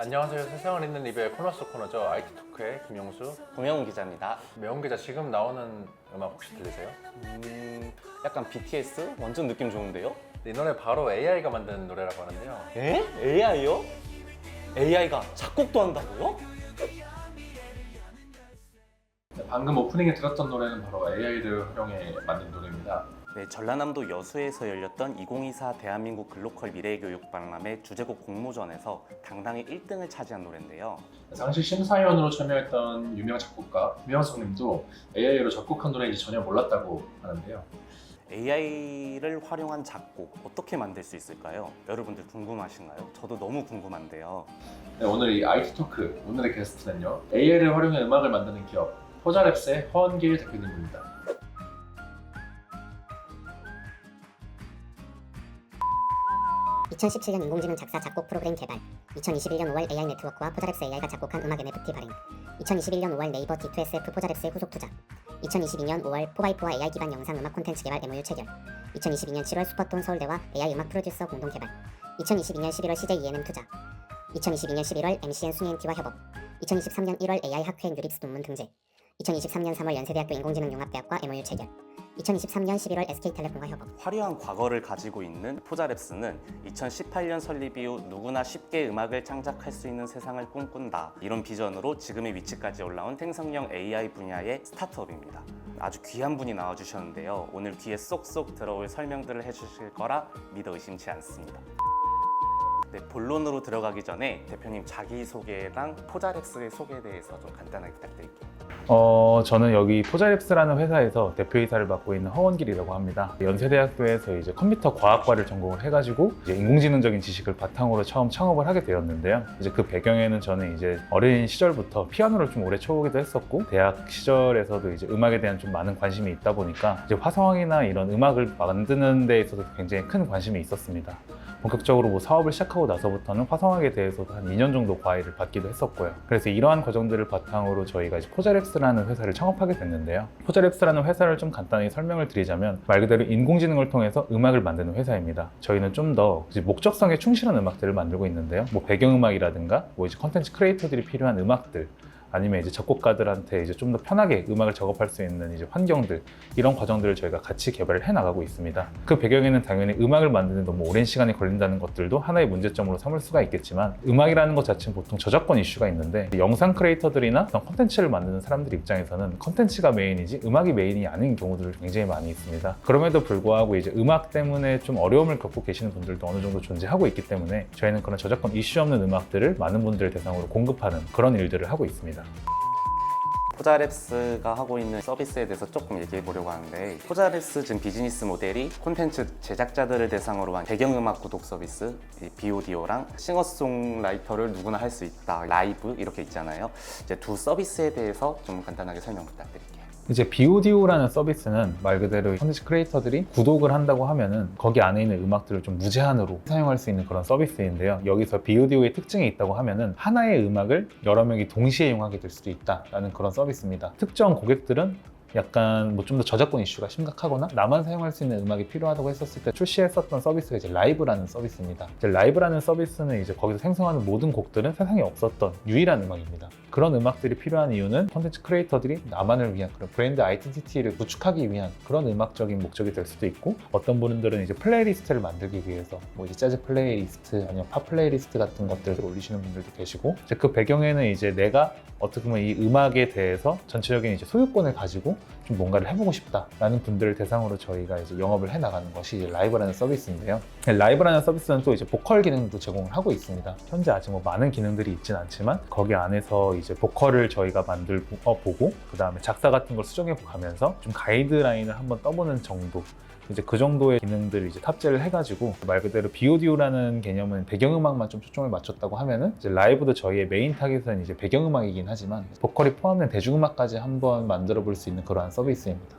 안녕하세요. 세상을 읽는 리뷰의 코너 속 코너죠. IT 토크의 김영수. 동영 기자입니다. 매운 기자 지금 나오는 음악 혹시 들리세요? 음, 약간 BTS 완전 느낌 좋은데요? 이 노래 바로 AI가 만든 노래라고 하는데요. 에? AI요? AI가 작곡도 한다고요? 네, 방금 오프닝에 들었던 노래는 바로 AI를 활용해 만든 노래입니다. 네, 전라남도 여수에서 열렸던 2024 대한민국 글로컬 미래교육 박람회 주제곡 공모전에서 당당히 1등을 차지한 노래인데요. 당시 심사위원으로 참여했던 유명 작곡가 김영석 님도 AI로 작곡한 노래인지 전혀 몰랐다고 하는데요. AI를 활용한 작곡 어떻게 만들 수 있을까요? 여러분들 궁금하신가요? 저도 너무 궁금한데요. 네, 오늘 이 IT 토크 오늘의 게스트는요. AI를 활용해 음악을 만드는 기업 포자랩스의 허원길 대표님입니다. 2017년 인공지능 작사 작곡 프로그램 개발. 2021년 5월 AI 네트워크와 포자랩스 AI가 작곡한 음악 NFT 발행. 2021년 5월 네이버 D2SF 포자랩스의 후속 투자. 2022년 5월 포바이프와 AI 기반 영상 음악 콘텐츠 개발 MOU 체결. 2022년 7월 슈퍼톤 서울대와 AI 음악 프로듀서 공동 개발. 2022년 11월 CJ ENM 투자. 2022년 11월 MCN 순이NT와 협업. 2023년 1월 AI 학회 누립스 논문 등재. 2023년 3월 연세대학교 인공지능융합대학과 MOU 체결 2023년 11월 SK텔레콤과 협업 화려한 과거를 가지고 있는 포자랩스는 2018년 설립 이후 누구나 쉽게 음악을 창작할 수 있는 세상을 꿈꾼다. 이런 비전으로 지금의 위치까지 올라온 생성형 AI 분야의 스타트업입니다. 아주 귀한 분이 나와주셨는데요. 오늘 귀에 쏙쏙 들어올 설명들을 해주실 거라 믿어 의심치 않습니다. 네, 본론으로 들어가기 전에 대표님 자기소개랑 포자랩스의 소개에 대해서 좀 간단하게 부탁드릴게요. 어, 저는 여기 포자랩스라는 회사에서 대표이사를 맡고 있는 허원길이라고 합니다. 연세대학교에서 이제 컴퓨터 과학과를 전공을 해가지고 이제 인공지능적인 지식을 바탕으로 처음 창업을 하게 되었는데요. 이제 그 배경에는 저는 이제 어린 시절부터 피아노를 좀 오래 쳐오기도 했었고 대학 시절에서도 이제 음악에 대한 좀 많은 관심이 있다 보니까 이제 화성이나 이런 음악을 만드는 데 있어서 굉장히 큰 관심이 있었습니다. 본격적으로 뭐 사업을 시작하고 나서부터는 화성학에 대해서도 한 2년 정도 과외를 받기도 했었고요. 그래서 이러한 과정들을 바탕으로 저희가 이제 포자랩스라는 회사를 창업하게 됐는데요. 포자랩스라는 회사를 좀 간단히 설명을 드리자면 말 그대로 인공지능을 통해서 음악을 만드는 회사입니다. 저희는 좀 더 목적성에 충실한 음악들을 만들고 있는데요. 뭐 배경음악이라든가 뭐 이제 컨텐츠 크리에이터들이 필요한 음악들 아니면 이제 작곡가들한테 이제 좀 더 편하게 음악을 작업할 수 있는 이제 환경들 이런 과정들을 저희가 같이 개발을 해 나가고 있습니다. 그 배경에는 당연히 음악을 만드는 너무 오랜 시간이 걸린다는 것들도 하나의 문제점으로 삼을 수가 있겠지만 음악이라는 것 자체는 보통 저작권 이슈가 있는데 영상 크리에이터들이나 컨텐츠를 만드는 사람들 입장에서는 컨텐츠가 메인이지 음악이 메인이 아닌 경우들을 굉장히 많이 있습니다. 그럼에도 불구하고 이제 음악 때문에 좀 어려움을 겪고 계시는 분들도 어느 정도 존재하고 있기 때문에 저희는 그런 저작권 이슈 없는 음악들을 많은 분들 대상으로 공급하는 그런 일들을 하고 있습니다. 포자랩스가 하고 있는 서비스에 대해서 조금 얘기해 보려고 하는데 포자랩스 지금 비즈니스 모델이 콘텐츠 제작자들을 대상으로 한 배경음악 구독 서비스 이 비오디오랑 싱어송라이터를 누구나 할 수 있다. 라이브 이렇게 있잖아요. 이제 두 서비스에 대해서 좀 간단하게 설명 부탁드릴게요 이제 비오디오라는 서비스는 말 그대로 컨텐츠 크리에이터들이 구독을 한다고 하면은 거기 안에 있는 음악들을 좀 무제한으로 사용할 수 있는 그런 서비스인데요. 여기서 비오디오의 특징이 있다고 하면은 하나의 음악을 여러 명이 동시에 이용하게 될 수도 있다라는 그런 서비스입니다. 특정 고객들은 약간 뭐 좀 더 저작권 이슈가 심각하거나 나만 사용할 수 있는 음악이 필요하다고 했었을 때 출시했었던 서비스가 이제 라이브라는 서비스입니다. 이제 라이브라는 서비스는 이제 거기서 생성하는 모든 곡들은 세상에 없었던 유일한 음악입니다. 그런 음악들이 필요한 이유는 콘텐츠 크리에이터들이 나만을 위한 그런 브랜드 아이덴티티를 구축하기 위한 그런 음악적인 목적이 될 수도 있고 어떤 분들은 이제 플레이리스트를 만들기 위해서 뭐 이제 재즈 플레이리스트 아니면 팝 플레이리스트 같은 것들을 올리시는 분들도 계시고 이제 그 배경에는 이제 내가 어떻게 보면 이 음악에 대해서 전체적인 이제 소유권을 가지고 좀 뭔가를 해보고 싶다라는 분들을 대상으로 저희가 이제 영업을 해 나가는 것이 라이브라는 서비스인데요. 라이브라는 서비스는 또 이제 보컬 기능도 제공을 하고 있습니다. 현재 아직 뭐 많은 기능들이 있진 않지만 거기 안에서 이제 보컬을 저희가 만들고 어, 보고 그 다음에 작사 같은 걸 수정해 가면서 좀 가이드라인을 한번 떠보는 정도 이제 그 정도의 기능들을 이제 탑재를 해가지고 말 그대로 비오디오라는 개념은 배경음악만 좀 초점을 맞췄다고 하면은 이제 라이브도 저희의 메인 타겟은 이제 배경음악이긴 하지만 보컬이 포함된 대중음악까지 한번 만들어 볼 수 있는 그러한 서비스입니다.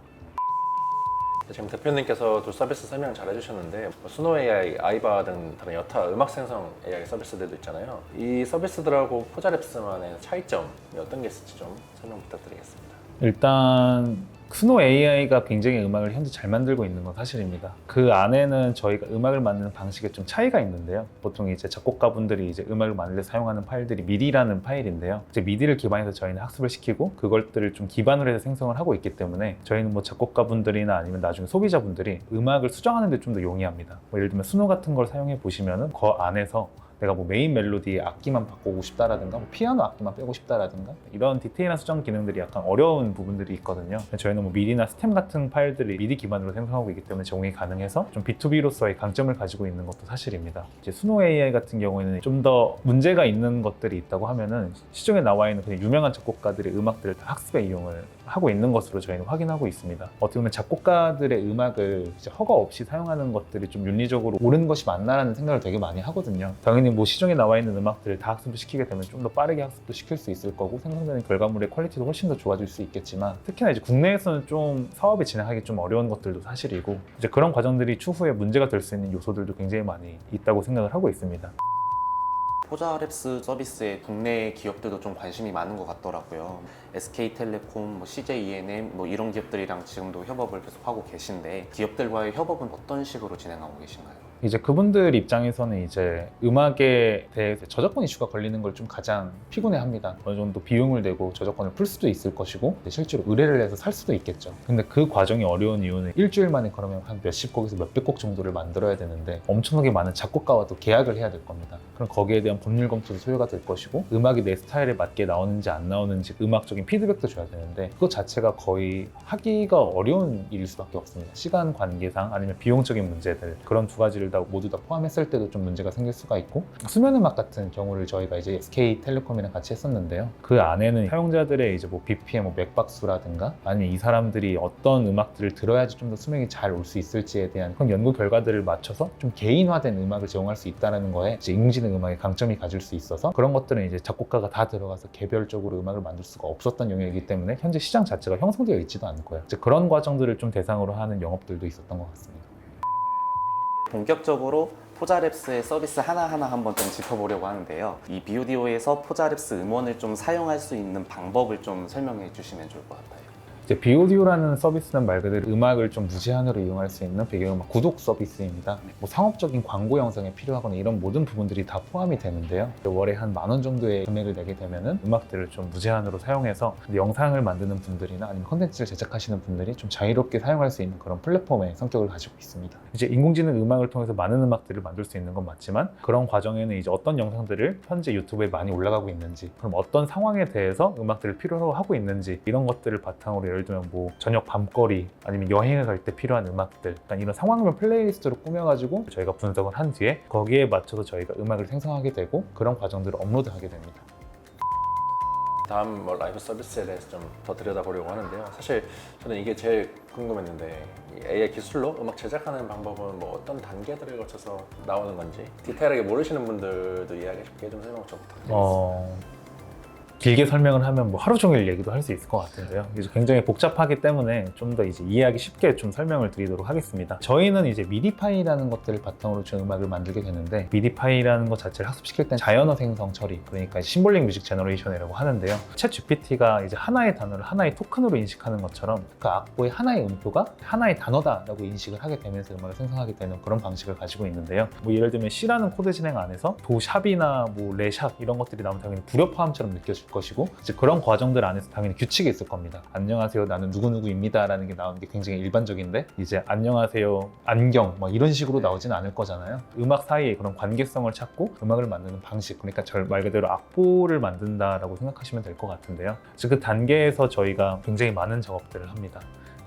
네, 지금 대표님께서 두 서비스 설명 잘 해주셨는데 뭐 스노 AI, 아이바 등 다른 여타 음악 생성 AI 서비스들도 있잖아요. 이 서비스들하고 포자랩스만의 차이점이 어떤 게 있을지 좀 설명 부탁드리겠습니다. 일단 스노 AI가 굉장히 음악을 현재 잘 만들고 있는 건 사실입니다. 그 안에는 저희가 음악을 만드는 방식에 좀 차이가 있는데요. 보통 이제 작곡가분들이 이제 음악을 만들 때 사용하는 파일들이 미디라는 파일인데요. 이제 미디를 기반해서 저희는 학습을 시키고 그것들을 좀 기반으로 해서 생성을 하고 있기 때문에 저희는 뭐 작곡가분들이나 아니면 나중에 소비자분들이 음악을 수정하는 데 좀 더 용이합니다. 뭐 예를 들면 스노 같은 걸 사용해 보시면은 그 안에서 내가 뭐 메인 멜로디의 악기만 바꾸고 싶다라든가 뭐 피아노 악기만 빼고 싶다라든가 이런 디테일한 수정 기능들이 약간 어려운 부분들이 있거든요. 저희는 뭐 미디나 스템 같은 파일들을 미디 기반으로 생성하고 있기 때문에 제공이 가능해서 좀 B2B로서의 강점을 가지고 있는 것도 사실입니다. 이제 스노 AI 같은 경우에는 좀 더 문제가 있는 것들이 있다고 하면은 시중에 나와 있는 그냥 유명한 작곡가들의 음악들을 다 학습에 이용을 하고 있는 것으로 저희는 확인하고 있습니다. 어떻게 보면 작곡가들의 음악을 허가 없이 사용하는 것들이 좀 윤리적으로 옳은 것이 맞나라는 생각을 되게 많이 하거든요. 당연히 뭐 시중에 나와 있는 음악들을 다 학습을 시키게 되면 좀 더 빠르게 학습도 시킬 수 있을 거고 생성되는 결과물의 퀄리티도 훨씬 더 좋아질 수 있겠지만 특히나 이제 국내에서는 좀 사업이 진행하기 좀 어려운 것들도 사실이고 이제 그런 과정들이 추후에 문제가 될 수 있는 요소들도 굉장히 많이 있다고 생각을 하고 있습니다. 포자랩스 서비스에 국내 기업들도 좀 관심이 많은 것 같더라고요. SK텔레콤, 뭐 CJENM 뭐 이런 기업들이랑 지금도 협업을 계속 하고 계신데 기업들과의 협업은 어떤 식으로 진행하고 계신가요? 이제 그분들 입장에서는 이제 음악에 대해서 저작권 이슈가 걸리는 걸 좀 가장 피곤해합니다. 어느 정도 비용을 내고 저작권을 풀 수도 있을 것이고 실제로 의뢰를 해서 살 수도 있겠죠. 근데 그 과정이 어려운 이유는 일주일 만에 그러면 한 몇십 곡에서 몇백 곡 정도를 만들어야 되는데 엄청나게 많은 작곡가와 또 계약을 해야 될 겁니다. 그럼 거기에 대한 법률 검토도 소요가 될 것이고 음악이 내 스타일에 맞게 나오는지 안 나오는지 음악적인 피드백도 줘야 되는데 그것 자체가 거의 하기가 어려운 일일 수밖에 없습니다. 시간 관계상 아니면 비용적인 문제들 그런 두 가지를 다 모두 다 포함했을 때도 좀 문제가 생길 수가 있고 수면 음악 같은 경우를 저희가 이제 SK텔레콤이랑 같이 했었는데요. 그 안에는 사용자들의 이제 뭐 BPM, 뭐 맥박수라든가 아니면 이 사람들이 어떤 음악들을 들어야지 좀 더 수명이 잘 올 수 있을지에 대한 그런 연구 결과들을 맞춰서 좀 개인화된 음악을 제공할 수 있다는 거에 이제 인공지능 음악의 강점이 가질 수 있어서 그런 것들은 이제 작곡가가 다 들어가서 개별적으로 음악을 만들 수가 없었던 영역이기 때문에 현재 시장 자체가 형성되어 있지도 않고요. 그런 과정들을 좀 대상으로 하는 영업들도 있었던 것 같습니다. 본격적으로 포자랩스의 서비스 하나하나 한번 좀 짚어보려고 하는데요. 이 비오디오에서 포자랩스 음원을 좀 사용할 수 있는 방법을 좀 설명해 주시면 좋을 것 같아요. 이제 비오디오라는 서비스는 말 그대로 음악을 좀 무제한으로 이용할 수 있는 배경음악 구독 서비스입니다. 뭐 상업적인 광고 영상에 필요하거나 이런 모든 부분들이 다 포함이 되는데요. 월에 한 만 원 정도의 금액을 내게 되면은 음악들을 좀 무제한으로 사용해서 영상을 만드는 분들이나 아니면 컨텐츠를 제작하시는 분들이 좀 자유롭게 사용할 수 있는 그런 플랫폼의 성격을 가지고 있습니다. 이제 인공지능 음악을 통해서 많은 음악들을 만들 수 있는 건 맞지만 그런 과정에는 이제 어떤 영상들을 현재 유튜브에 많이 올라가고 있는지 그럼 어떤 상황에 대해서 음악들을 필요로 하고 있는지 이런 것들을 바탕으로 예를 들면 뭐 저녁 밤거리 아니면 여행을 갈 때 필요한 음악들 약간 이런 상황별 플레이리스트로 꾸며가지고 저희가 분석을 한 뒤에 거기에 맞춰서 저희가 음악을 생성하게 되고 그런 과정들을 업로드하게 됩니다. 다음 뭐 라이브 서비스에 대해서 좀 더 들여다보려고 하는데요. 사실 저는 이게 제일 궁금했는데 이 AI 기술로 음악 제작하는 방법은 뭐 어떤 단계들을 거쳐서 나오는 건지 디테일하게 모르시는 분들도 이해하기 쉽게 좀 설명 좀 부탁드리겠습니다. 어, 길게 설명을 하면 뭐 하루 종일 얘기도 할 수 있을 것 같은데요. 이제 굉장히 복잡하기 때문에 좀 더 이제 이해하기 쉽게 좀 설명을 드리도록 하겠습니다. 저희는 이제 미디 파일이라는 것들을 바탕으로 좀 음악을 만들게 되는데 미디 파일이라는 것 자체를 학습시킬 땐 자연어 생성 처리 그러니까 심볼릭 뮤직 제너레이션이라고 하는데요. 챗 GPT가 이제 하나의 단어를 하나의 토큰으로 인식하는 것처럼 그 악보의 하나의 음표가 하나의 단어다라고 인식을 하게 되면서 음악을 생성하게 되는 그런 방식을 가지고 있는데요. 뭐 예를 들면 C라는 코드 진행 안에서 도샵이나 뭐 레샵 이런 것들이 나오면 당연히 불협화음처럼 느껴질 것이고 이제 그런 과정들 안에서 당연히 규칙이 있을 겁니다. 안녕하세요, 나는 누구누구입니다라는 게 나오는 게 굉장히 일반적인데 이제 안녕하세요, 안경 막 이런 식으로 나오진 않을 거잖아요. 음악 사이에 그런 관계성을 찾고 음악을 만드는 방식 그러니까 절말 그대로 악보를 만든다라고 생각하시면 될 것 같은데요. 그래서 그 단계에서 저희가 굉장히 많은 작업들을 합니다.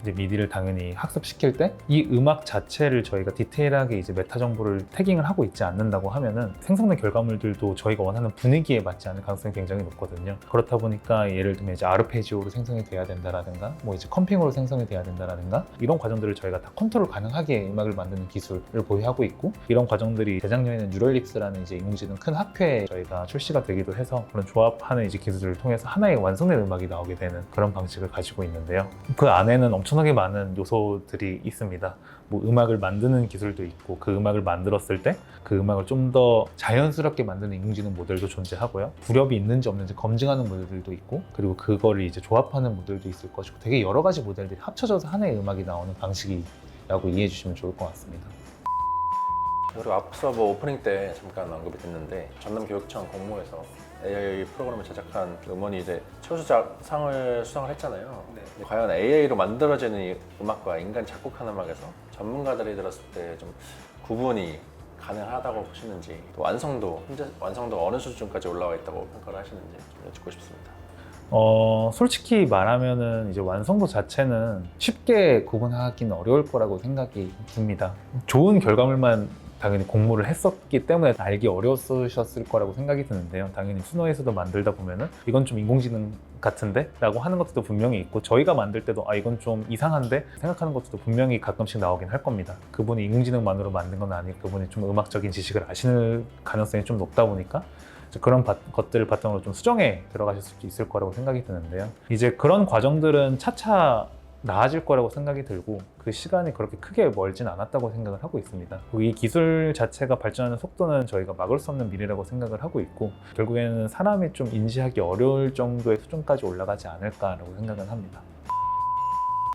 이제 미디를 당연히 학습시킬 때 이 음악 자체를 저희가 디테일하게 이제 메타 정보를 태깅을 하고 있지 않는다고 하면은 생성된 결과물들도 저희가 원하는 분위기에 맞지 않을 가능성이 굉장히 높거든요. 그렇다 보니까 예를 들면 이제 아르페지오로 생성이 돼야 된다라든가 뭐 이제 컴핑으로 생성이 돼야 된다라든가 이런 과정들을 저희가 다 컨트롤 가능하게 음악을 만드는 기술을 보유하고 있고 이런 과정들이 재작년에는 뉴럴립스라는 이제 인공지능 큰 학회에 저희가 출시가 되기도 해서 그런 조합하는 이제 기술들을 통해서 하나의 완성된 음악이 나오게 되는 그런 방식을 가지고 있는데요. 그 안에는 엄청 엄청나게 많은 요소들이 있습니다. 뭐 음악을 만드는 기술도 있고 그 음악을 만들었을 때 그 음악을 좀 더 자연스럽게 만드는 인공지능 모델도 존재하고요. 불협이 있는지 없는지 검증하는 모델들도 있고 그리고 그거를 이제 조합하는 모델도 있을 것이고 되게 여러 가지 모델들이 합쳐져서 하나의 음악이 나오는 방식이라고 이해해 주시면 좋을 것 같습니다. 그리고 앞서 뭐 오프닝 때 잠깐 언급이 됐는데 전남 교육청 공모에서 AI 프로그램을 제작한 음원이 이제 최우수상을 수상을 했잖아요. 과연 AI로 만들어지는 이 음악과 인간 작곡한 음악에서 전문가들이 들었을 때 좀 구분이 가능하다고 보시는지 또 완성도 현재 완성도가 어느 수준까지 올라와 있다고 평가를 하시는지 좀 여쭙고 싶습니다. 어, 솔직히 말하면은 이제 완성도 자체는 쉽게 구분하기는 어려울 거라고 생각이 듭니다. 좋은 결과물만 당연히 공모를 했었기 때문에 알기 어려우셨을 거라고 생각이 드는데요. 당연히 수노에서도 만들다 보면은 이건 좀 인공지능 같은데? 라고 하는 것들도 분명히 있고 저희가 만들 때도 아 이건 좀 이상한데? 생각하는 것들도 분명히 가끔씩 나오긴 할 겁니다. 그분이 인공지능만으로 만든 건 아니고 그분이 좀 음악적인 지식을 아시는 가능성이 좀 높다 보니까 그런 바- 것들을 바탕으로 좀 수정에 들어가실 수도 있을 거라고 생각이 드는데요. 이제 그런 과정들은 차차 나아질 거라고 생각이 들고 그 시간이 그렇게 크게 멀진 않았다고 생각을 하고 있습니다. 이 기술 자체가 발전하는 속도는 저희가 막을 수 없는 미래라고 생각을 하고 있고 결국에는 사람이 좀 인지하기 어려울 정도의 수준까지 올라가지 않을까라고 생각은 합니다.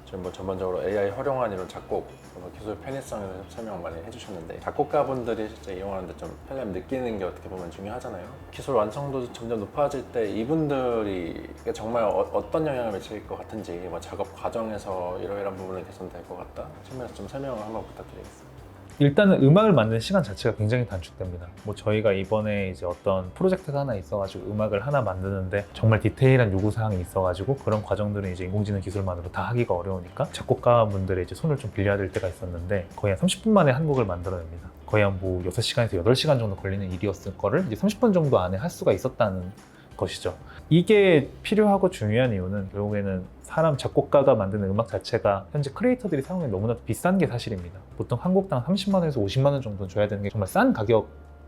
지금 뭐 전반적으로 AI 활용한 이런 작곡, 뭐 기술 편의성에 대해서 설명 많이 해주셨는데 작곡가분들이 진짜 이용하는데 좀 편리함 느끼는 게 어떻게 보면 중요하잖아요. 기술 완성도 점점 높아질 때 이분들이 정말 어, 떤 영향을 미칠 것 같은지 뭐 작업 과정에서 이러이러한 부분이 개선될 것 같다 측면에서 좀 설명을 한번 부탁드리겠습니다. 일단은 음악을 만드는 시간 자체가 굉장히 단축됩니다. 뭐 저희가 이번에 이제 어떤 프로젝트가 하나 있어가지고 음악을 하나 만드는데 정말 디테일한 요구 사항이 있어가지고 그런 과정들은 이제 인공지능 기술만으로 다 하기가 어려우니까 작곡가 분들의 이제 손을 좀 빌려야 될 때가 있었는데 거의 한 30분 만에 한 곡을 만들어냅니다. 거의 한 뭐 6시간에서 8시간 정도 걸리는 일이었을 거를 이제 30분 정도 안에 할 수가 있었다는 것이죠. 이게 필요하고 중요한 이유는 결국에는 사람 작곡가가 만드는 음악 자체가 현재 크리에이터들이 사용해 너무나도 비싼 게 사실입니다. 보통 한 곡당 30만 원에서 50만 원 정도 줘야 되는 게 정말 싼 가격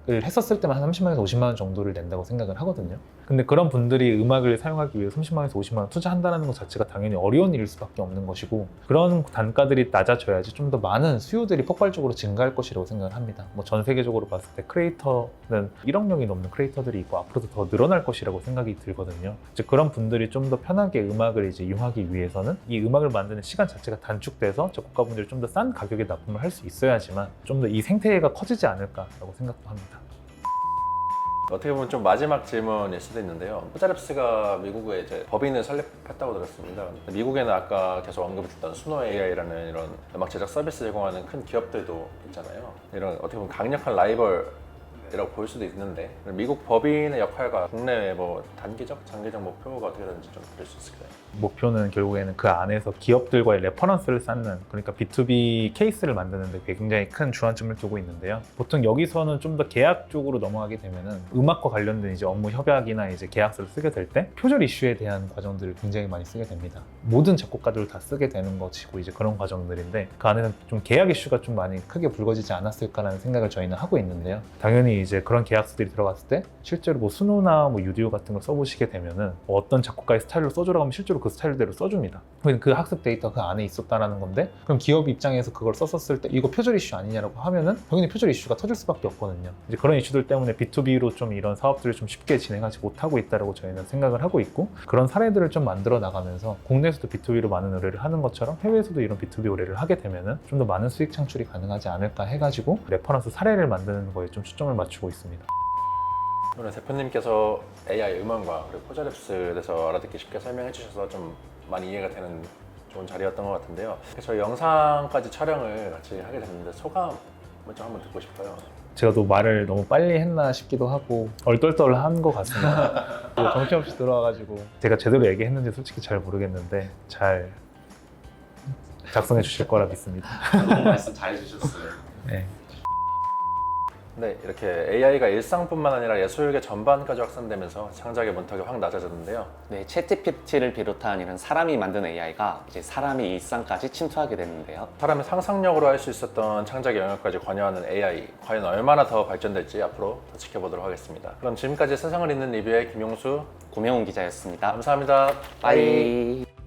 을 했었을 때만 한 30만 원에서 50만 원 정도를 낸다고 생각을 하거든요. 근데 그런 분들이 음악을 사용하기 위해 30만 원에서 50만 원 투자한다는 것 자체가 당연히 어려운 일일 수밖에 없는 것이고 그런 단가들이 낮아져야지 좀 더 많은 수요들이 폭발적으로 증가할 것이라고 생각을 합니다. 뭐 전 세계적으로 봤을 때 크리에이터는 1억 명이 넘는 크리에이터들이 있고 앞으로도 더 늘어날 것이라고 생각이 들거든요. 이제 그런 분들이 좀 더 편하게 음악을 이제 이용하기 위해서는 이 음악을 만드는 시간 자체가 단축돼서 작곡가분들이 좀 더 싼 가격에 납품을 할 수 있어야지만 좀 더 이 생태계가 커지지 않을까라고 생각도 합니다. 어떻게 보면 좀 마지막 질문일 수도 있는데요. 포자랩스가 미국에 이제 법인을 설립했다고 들었습니다. 미국에는 아까 계속 언급했던 수노 AI라는 이런 음악 제작 서비스 제공하는 큰 기업들도 있잖아요. 이런 어떻게 보면 강력한 라이벌 이라고 볼 수도 있는데 미국 법인의 역할과 국내의 뭐 단기적, 장기적 목표가 어떻게 되는지 좀 들을 수 있을까요? 목표는 결국에는 그 안에서 기업들과의 레퍼런스를 쌓는 그러니까 B2B 케이스를 만드는데 굉장히 큰 주안점을 두고 있는데요. 보통 여기서는 좀 더 계약 쪽으로 넘어가게 되면은 음악과 관련된 이제 업무 협약이나 이제 계약서를 쓰게 될 때 표절 이슈에 대한 과정들을 굉장히 많이 쓰게 됩니다. 모든 작곡가들을 다 쓰게 되는 것이고 이제 그런 과정들인데 그 안에는 좀 계약 이슈가 좀 많이 크게 불거지지 않았을까라는 생각을 저희는 하고 있는데요. 당연히 이제 그런 계약서들이 들어갔을 때 실제로 뭐 수노나 뭐 유디오 같은 걸 써보시게 되면은 뭐 어떤 작곡가의 스타일로 써주라고 하면 실제로 그 스타일대로 써줍니다. 그그 학습 데이터 그 안에 있었다라는 건데 그럼 기업 입장에서 그걸 썼었을 때 이거 표절 이슈 아니냐라고 하면은 당연히 표절 이슈가 터질 수밖에 없거든요. 이제 그런 이슈들 때문에 B2B로 좀 이런 사업들을 좀 쉽게 진행하지 못하고 있다라고 저희는 생각을 하고 있고 그런 사례들을 좀 만들어 나가면서 국내에서도 B2B로 많은 의뢰를 하는 것처럼 해외에서도 이런 B2B 의뢰를 하게 되면은 좀 더 많은 수익 창출이 가능하지 않을까 해가지고 레퍼런스 사례를 만드는 거에 좀 초점을 맞 추고 있습니다. 오늘 대표님께서 AI 음원과 그리고 포자랩스에 대해서 알아듣기 쉽게 설명해 주셔서 좀 많이 이해가 되는 좋은 자리였던 것 같은데요. 저희 영상까지 촬영을 같이 하게 됐는데 소감을 좀 한번 듣고 싶어요. 제가 또 말을 너무 빨리 했나 싶기도 하고 얼떨떨한 것 같습니다. 또 정신없이 들어와가지고 제가 제대로 얘기했는지 솔직히 잘 모르겠는데 잘 작성해 주실 거라 믿습니다. 너무 말씀 잘 해주셨어요. 네. 네, 이렇게 AI가 일상뿐만 아니라 예술계 전반까지 확산되면서 창작의 문턱이 확 낮아졌는데요. 네, 챗GPT를 비롯한 이런 사람이 만든 AI가 이제 사람의 일상까지 침투하게 됐는데요. 사람의 상상력으로 할 수 있었던 창작의 영역까지 관여하는 AI 과연 얼마나 더 발전될지 앞으로 더 지켜보도록 하겠습니다. 그럼 지금까지 세상을 잇는 리뷰의 김용수 고명훈 기자였습니다. 감사합니다. 빠이.